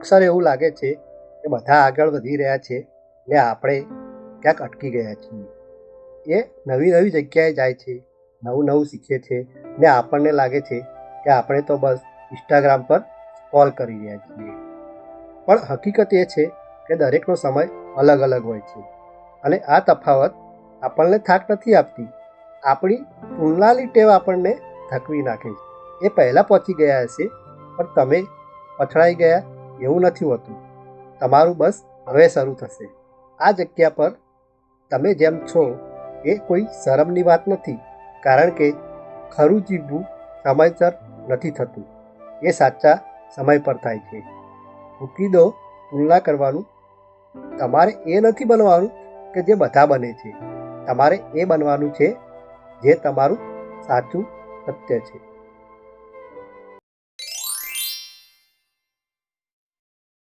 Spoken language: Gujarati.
અક્ષર એવું લાગે છે કે બધા આગળ વધી રહ્યા છે ને આપણે ક્યાંક અટકી ગયા છીએ. એ નવી નવી જગ્યાએ જાય છે, નવું નવું શીખે છે ને આપણને લાગે છે કે આપણે તો બસ ઇન્સ્ટાગ્રામ પર કોલ કરી રહ્યા છીએ. પણ હકીકત એ છે કે દરેકનો સમય અલગ અલગ હોય છે અને આ તફાવત આપણને થાક નથી આપતી. આપણી તુલનાની ટેવ આપણને થકવી નાખે છે. એ પહેલાં પહોંચી ગયા હશે, પણ તમે પછડાઈ ગયા એવું નથી હોતું. તમારું બસ હવે શરૂ થશે. આ જગ્યા પર તમે જેમ છો એ કોઈ શરમની વાત નથી, કારણ કે ખરું જીવવું સમયસર નથી થતું. એ સાચા સમય પર થાય છે. મૂકી દો તુલના કરવાનું તમારે એ નથી બનવાનું કે જે બધા બને છે. તમારે એ બનવાનું છે જે તમારું સાચું સત્ય છે.